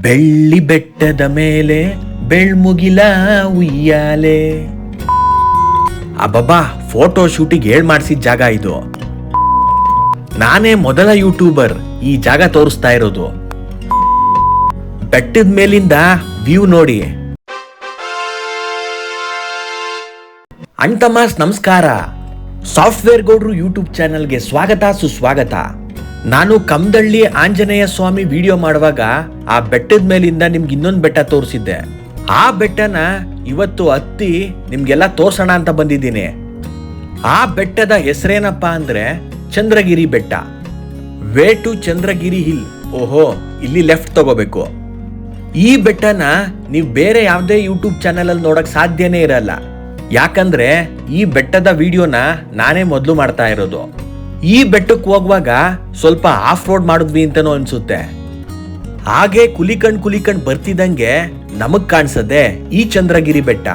ಬೆಳ್ಳಿ ಬೆಟ್ಟದ ಮೇಲೆ ಬೆಳ್ಮುಗಿಲ ಉಯ್ಯಾಲೆ. ಅಬ್ಬಬ್ಬಾ ಫೋಟೋ ಶೂಟಿಗೆ ಹೇಳ್ ಮಾಡಿಸಿದ ಜಾಗ ಇದು. ನಾನೇ ಮೊದಲ ಯೂಟ್ಯೂಬರ್ ಈ ಜಾಗ ತೋರಿಸ್ತಾ ಇರೋದು. ಬೆಟ್ಟದ ಮೇಲಿಂದ ವ್ಯೂ ನೋಡಿ. ಅಣ್ತಮಾಸ್ ನಮಸ್ಕಾರ. ಸಾಫ್ಟ್ವೇರ್ ಗೌಡ್ರು ಯೂಟ್ಯೂಬ್ ಚಾನಲ್ಗೆ ಸ್ವಾಗತ, ಸುಸ್ವಾಗತ. ನಾನು ಕಮ್ದಳ್ಳಿ ಆಂಜನೇಯ ಸ್ವಾಮಿ ವಿಡಿಯೋ ಮಾಡುವಾಗ ಆ ಬೆಟ್ಟದ ಮೇಲಿಂದ ನಿಮ್ಗೆ ಇನ್ನೊಂದು ಬೆಟ್ಟ ತೋರಿಸಿದ್ದೆ. ಆ ಬೆಟ್ಟನ ಇವತ್ತು ಹತ್ತಿ ನಿಮ್ಗೆಲ್ಲ ತೋರ್ಸೋಣ ಅಂತ ಬಂದಿದ್ದೀನಿ. ಆ ಬೆಟ್ಟದ ಹೆಸರೇನಪ್ಪ ಅಂದ್ರೆ ಚಂದ್ರಗಿರಿ ಬೆಟ್ಟ. Way to Chandragiri hill. ಓಹೋ, ಇಲ್ಲಿ ಲೆಫ್ಟ್ ತಗೋಬೇಕು. ಈ ಬೆಟ್ಟನ ನೀವು ಬೇರೆ ಯಾವುದೇ ಯೂಟ್ಯೂಬ್ ಚಾನೆಲ್ ಅಲ್ಲಿ ನೋಡಕ್ ಸಾಧ್ಯನೇ ಇರಲ್ಲ. ಯಾಕಂದ್ರೆ ಈ ಬೆಟ್ಟದ ವಿಡಿಯೋನ ನಾನೇ ಮೊದಲು ಮಾಡ್ತಾ ಇರೋದು. ಈ ಬೆಟ್ಟಕ್ಕೆ ಹೋಗುವಾಗ ಸ್ವಲ್ಪ ಆಫ್ ರೋಡ್ ಮಾಡಿದ್ವಿ ಅಂತನೂ ಅನ್ಸುತ್ತೆ. ಹಾಗೆ ಕುಲಿಕಣ್ ಕುಲಿಕಣ್ ಬರ್ತಿದ್ದಂಗೆ ನಮಗ್ ಕಾಣಿಸದೆ ಈ ಚಂದ್ರಗಿರಿ ಬೆಟ್ಟ.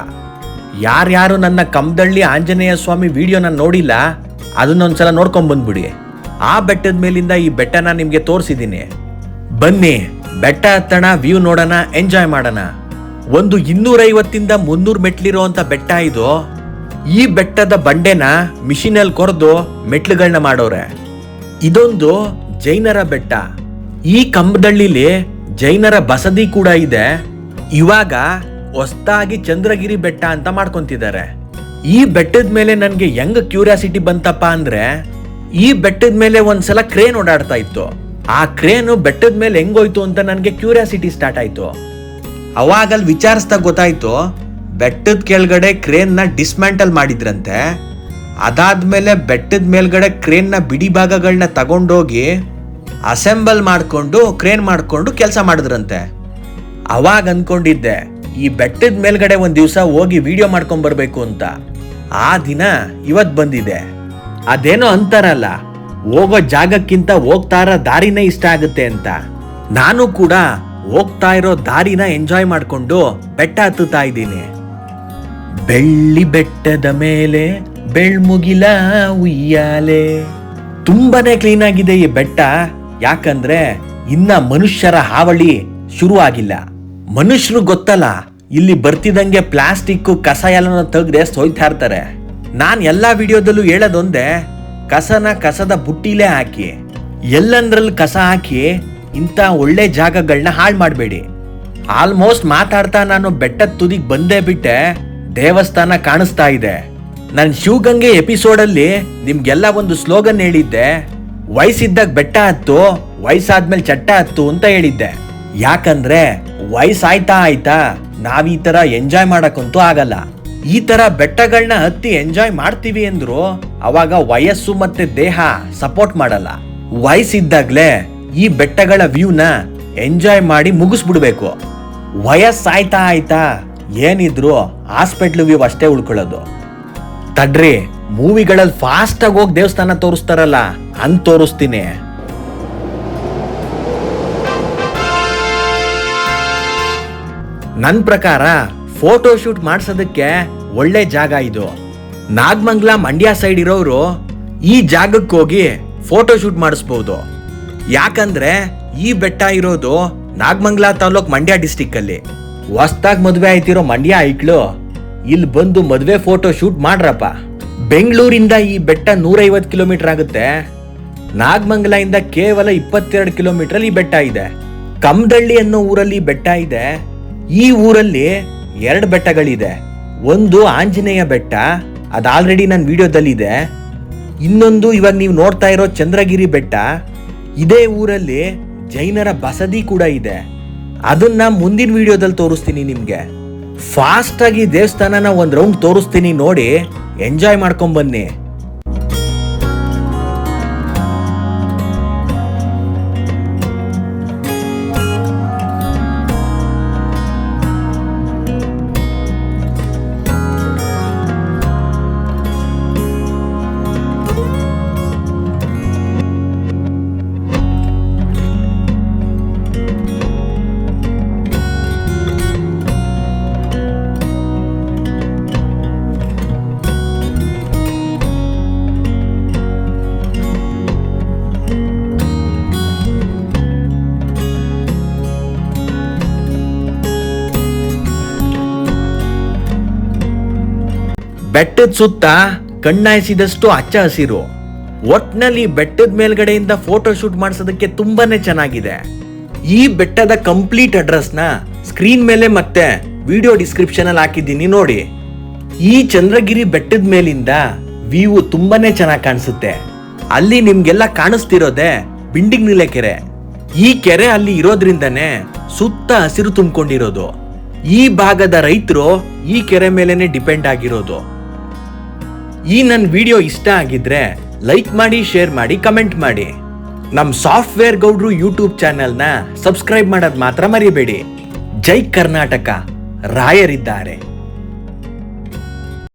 ಯಾರ್ಯಾರು ನನ್ನ ಕಮ್ದಳ್ಳಿ ಆಂಜನೇಯ ಸ್ವಾಮಿ ವಿಡಿಯೋನ ನೋಡಿಲ್ಲ ಅದನ್ನೊಂದ್ಸಲ ನೋಡ್ಕೊಂಡ್ ಬಂದ್ಬಿಡಿ. ಆ ಬೆಟ್ಟದ ಮೇಲಿಂದ ಈ ಬೆಟ್ಟನ ನಿಮ್ಗೆ ತೋರಿಸಿದ್ದೀನಿ ಬನ್ನಿ, ಬೆಟ್ಟ ಹತ್ತಣ ವ್ಯೂ ನೋಡೋಣ ಎಂಜಾಯ್ ಮಾಡೋಣ. ಒಂದು ಇನ್ನೂರೈವತ್ತಿಂದ ಮುನ್ನೂರು ಮೆಟ್ಲಿರುವಂತ ಬೆಟ್ಟ ಇದು. ಈ ಬೆಟ್ಟದ ಬಂಡೆನ ಮಿಷಿನಲ್ಲಿ ಕೊರೆದು ಮೆಟ್ಲುಗಳನ್ನ ಮಾಡೋರೆ. ಇದೊಂದು ಜೈನರ ಬೆಟ್ಟ. ಈ ಕಂಬದಳ್ಳಿಲಿ ಜೈನರ ಬಸದಿ ಕೂಡ ಇದೆ. ಇವಾಗ ಹೊಸ್ತಾಗಿ ಚಂದ್ರಗಿರಿ ಬೆಟ್ಟ ಅಂತ ಮಾಡ್ಕೊಂತಿದ್ದಾರೆ ಈ ಬೆಟ್ಟದ ಮೇಲೆ ನನಗೆ ಹೆಂಗ್ ಕ್ಯೂರಿಯಾಸಿಟಿ ಬಂತಪ್ಪ ಅಂದ್ರೆ, ಈ ಬೆಟ್ಟದ ಮೇಲೆ ಒಂದ್ಸಲ ಕ್ರೇನ್ ಓಡಾಡ್ತಾ ಇತ್ತು. ಆ ಕ್ರೇನು ಬೆಟ್ಟದ ಮೇಲೆ ಹೆಂಗೋಯ್ತು ಅಂತ ನನಗೆ ಕ್ಯೂರಿಯಾಸಿಟಿ ಸ್ಟಾರ್ಟ್ ಆಯ್ತು. ಅವಾಗ ಅಲ್ಲಿ ವಿಚಾರಿಸ್ತಾ ಗೊತ್ತಾಯ್ತು ಬೆಟ್ಟದ ಕೆಳಗಡೆ ಕ್ರೇನ್ನ ಡಿಸ್ಮ್ಯಾಂಟಲ್ ಮಾಡಿದ್ರಂತೆ. ಅದಾದ್ಮೇಲೆ ಬೆಟ್ಟದ ಮೇಲ್ಗಡೆ ಕ್ರೇನ್ನ ಬಿಡಿ ಭಾಗಗಳನ್ನ ತಗೊಂಡೋಗಿ ಅಸೆಂಬಲ್ ಮಾಡಿಕೊಂಡು ಕ್ರೇನ್ ಮಾಡಿಕೊಂಡು ಕೆಲಸ ಮಾಡಿದ್ರಂತೆ. ಅವಾಗ ಅನ್ಕೊಂಡಿದ್ದೆ, ಈ ಬೆಟ್ಟದ ಮೇಲ್ಗಡೆ ಒಂದು ದಿವಸ ಹೋಗಿ ವಿಡಿಯೋ ಮಾಡ್ಕೊಂಡ್ ಬರ್ಬೇಕು ಅಂತ. ಆ ದಿನ ಇವತ್ತು ಬಂದಿದೆ. ಅದೇನೋ ಅಂತಾರಲ್ಲ, ಹೋಗೋ ಜಾಗಕ್ಕಿಂತ ಹೋಗ್ತಾ ಇರೋ ದಾರಿನೇ ಇಷ್ಟ ಆಗುತ್ತೆ ಅಂತ. ನಾನು ಕೂಡ ಹೋಗ್ತಾ ಇರೋ ದಾರಿನ ಎಂಜಾಯ್ ಮಾಡ್ಕೊಂಡು ಬೆಟ್ಟ ಹತ್ತುತ್ತಾ ಇದ್ದೀನಿ. ಬೆಳ್ಳಿ ಬೆಟ್ಟದ ಮೇಲೆ ಬೆಳ್ಮುಗಿಲ ಉಯ್ಯಾಲೆ. ತುಂಬಾನೇ ಕ್ಲೀನ್ ಆಗಿದೆ ಈ ಬೆಟ್ಟ. ಯಾಕಂದ್ರೆ ಇನ್ನ ಮನುಷ್ಯರ ಹಾವಳಿ ಶುರು ಆಗಿಲ್ಲ ಮನುಷ್ಯರು ಗೊತ್ತಲ್ಲ, ಇಲ್ಲಿ ಬರ್ತಿದಂಗೆ ಪ್ಲಾಸ್ಟಿಕ್ ಕಸ ಎಲ್ಲ ತೆಗ್ದೆ ಸೋಯ್ತಾ ಇರ್ತಾರೆ. ನಾನ್ ಎಲ್ಲಾ ವಿಡಿಯೋದಲ್ಲೂ ಹೇಳೋದೊಂದೇ, ಕಸನ ಕಸದ ಬುಟ್ಟಿಲೇ ಹಾಕಿ, ಎಲ್ಲಂದ್ರಲ್ಲಿ ಕಸ ಹಾಕಿ ಇಂಥ ಒಳ್ಳೆ ಜಾಗಗಳನ್ನ ಹಾಳು ಮಾಡಬೇಡಿ. ಆಲ್ಮೋಸ್ಟ್ ಮಾತಾಡ್ತಾ ನಾನು ಬೆಟ್ಟದ ತುದಿಗೆ ಬಂದೇ ಬಿಟ್ಟೆ. ದೇವಸ್ಥಾನ ಕಾಣಿಸ್ತಾ ಇದೆ. ನಾನು ಶಿವಗಂಗೆ ಎಪಿಸೋಡಲ್ಲಿ ನಿಮ್ಗೆಲ್ಲ ಒಂದು ಸ್ಲೋಗನ್ ಹೇಳಿದ್ದೆ. ವಯಸ್ಸಿದ್ದಾಗ ಬೆಟ್ಟ ಹತ್ತು, ವಯಸ್ಸಾದ್ಮೇಲೆ ಚಟ್ಟ ಹತ್ತು ಅಂತ ಹೇಳಿದ್ದೆ. ಯಾಕಂದ್ರೆ ವಯಸ್ಸಾಯ್ತಾ ಆಯ್ತಾ, ನಾವ್ ಈ ತರ ಎಂಜಾಯ್ ಮಾಡಕ್ಕಂತೂ ಆಗಲ್ಲ. ಈ ತರ ಬೆಟ್ಟಗಳನ್ನ ಹತ್ತಿ ಎಂಜಾಯ್ ಮಾಡ್ತೀವಿ ಅಂದ್ರು ಅವಾಗ ವಯಸ್ಸು ಮತ್ತೆ ದೇಹ ಸಪೋರ್ಟ್ ಮಾಡಲ್ಲ. ವಯಸ್ಸಿದ್ದಾಗ್ಲೇ ಈ ಬೆಟ್ಟಗಳ ವ್ಯೂನ ಎಂಜಾಯ್ ಮಾಡಿ ಮುಗಿಸ್ಬಿಡ್ಬೇಕು. ವಯಸ್ಸಾಯ್ತಾ ಆಯ್ತಾ ಏನಿದ್ರು ಹಾಸ್ಪಿಟ್ಲ್ ವ್ಯೂ ಅಷ್ಟೇ ಉಳ್ಕೊಳ್ಳೋದು. ತಡ್ರಿ ಮೂವಿಗಳಲ್ಲಿ ಫಾಸ್ಟ್ ಆಗಿ ಹೋಗಿ ದೇವಸ್ಥಾನ ತೋರಿಸ್ತಾರಲ್ಲ ಅಂತ ತೋರಿಸ್ತೀನಿ. ನನ್ ಪ್ರಕಾರ ಫೋಟೋ ಶೂಟ್ ಮಾಡಿಸೋದಕ್ಕೆ ಒಳ್ಳೆ ಜಾಗ ಇದು. ನಾಗಮಂಗ್ಲ ಮಂಡ್ಯ ಸೈಡ್ ಇರೋರು ಈ ಜಾಗಕ್ಕೆ ಹೋಗಿ ಫೋಟೋ ಶೂಟ್ ಮಾಡಿಸ್ಬೋದು. ಯಾಕಂದ್ರೆ ಈ ಬೆಟ್ಟ ಇರೋದು ನಾಗಮಂಗ್ಲ ತಾಲೂಕ್ ಮಂಡ್ಯ ಡಿಸ್ಟಿಕ್ ಅಲ್ಲಿ. ಹೊಸ್ದಾಗ್ ಮದ್ವೆ ಆಯ್ತಿರೋ ಮಂಡ್ಯ ಐಕ್ಳು ಇಲ್ಲಿ ಬಂದು ಮದ್ವೆ ಫೋಟೋ ಶೂಟ್ ಮಾಡ್ರಪ್ಪ. ಬೆಂಗಳೂರಿಂದ ಈ ಬೆಟ್ಟ ನೂರೈವತ್ತು ಕಿಲೋಮೀಟರ್ ಆಗುತ್ತೆ. ನಾಗಮಂಗಲ ಇಂದ ಕೇವಲ ಇಪ್ಪತ್ತೆರಡು ಕಿಲೋಮೀಟರ್ ಈ ಬೆಟ್ಟ ಇದೆ. ಕಮ್ದಳ್ಳಿ ಅನ್ನೋ ಊರಲ್ಲಿ ಬೆಟ್ಟ ಇದೆ. ಈ ಊರಲ್ಲಿ ಎರಡು ಬೆಟ್ಟಗಳಿದೆ. ಒಂದು ಆಂಜನೇಯ ಬೆಟ್ಟ, ಅದು ಆಲ್ರೆಡಿ ನನ್ನ ವಿಡಿಯೋದಲ್ಲಿ ಇದೆ ಇನ್ನೊಂದು ಇವಾಗ ನೀವು ನೋಡ್ತಾ ಇರೋ ಚಂದ್ರಗಿರಿ ಬೆಟ್ಟ, ಇದೇ ಊರಲ್ಲಿ ಜೈನರ ಬಸದಿ ಕೂಡ ಇದೆ. ಅದನ್ನ ಮುಂದಿನ ವಿಡಿಯೋದಲ್ಲಿ ತೋರಿಸ್ತೀನಿ ನಿಮ್ಗೆ. ಫಾಸ್ಟ್ ಆಗಿ ದೇವಸ್ಥಾನನ ಒಂದ್ ರೌಂಡ್ ತೋರಿಸ್ತೀನಿ ನೋಡಿ ಎಂಜಾಯ್ ಮಾಡ್ಕೊಂಡ್ ಬನ್ನಿ. ಬೆಟ್ಟದ ಸುತ್ತ ಕಣ್ಣಾಯಿಸಿದಷ್ಟು ಹಚ್ಚ ಹಸಿರು. ಒಟ್ನಲ್ಲಿ ಬೆಟ್ಟದ ಮೇಲ್ಗಡೆಯಿಂದ ಫೋಟೋ ಶೂಟ್ ಮಾಡಿಸೋದಕ್ಕೆ ತುಂಬಾನೇ ಚೆನ್ನಾಗಿದೆ. ಈ ಬೆಟ್ಟದ ಕಂಪ್ಲೀಟ್ ಅಡ್ರೆಸ್ನ ಸ್ಕ್ರೀನ್ ಮೇಲೆ ಮತ್ತೆ ವಿಡಿಯೋ ಡಿಸ್ಕ್ರಿಪ್ಷನ್ ಅಲ್ಲಿ ಹಾಕಿದ್ದೀನಿ ನೋಡಿ. ಈ ಚಂದ್ರಗಿರಿ ಬೆಟ್ಟದ ಮೇಲಿಂದ ವ್ಯೂ ತುಂಬಾನೇ ಚೆನ್ನಾಗಿ ಕಾಣಿಸುತ್ತೆ. ಅಲ್ಲಿ ನಿಮ್ಗೆಲ್ಲ ಕಾಣಿಸ್ತಿರೋದೆ ಬಿಂಡಿಗ್ನಿಲೆ ಕೆರೆ ಈ ಕೆರೆ ಅಲ್ಲಿ ಇರೋದ್ರಿಂದನೇ ಸುತ್ತ ಹಸಿರು ತುಂಬಿಕೊಂಡಿರೋದು. ಈ ಭಾಗದ ರೈತರು ಈ ಕೆರೆ ಮೇಲೆನೆ ಡಿಪೆಂಡ್ ಆಗಿರೋದು. ಈ ನನ್ನ ವಿಡಿಯೋ ಇಷ್ಟ ಆಗಿದ್ರೆ ಲೈಕ್ ಮಾಡಿ, ಶೇರ್ ಮಾಡಿ, ಕಮೆಂಟ್ ಮಾಡಿ. ನಮ್ಮ ಸಾಫ್ಟ್ವೇರ್ ಗೌಡ್ರು ಯೂಟ್ಯೂಬ್ ಚಾನೆಲ್ನ ಸಬ್ಸ್ಕ್ರೈಬ್ ಮಾಡೋದು ಮಾತ್ರ ಮರಿಬೇಡಿ. ಜೈ ಕರ್ನಾಟಕ. ರಾಯರಿದ್ದಾರೆ.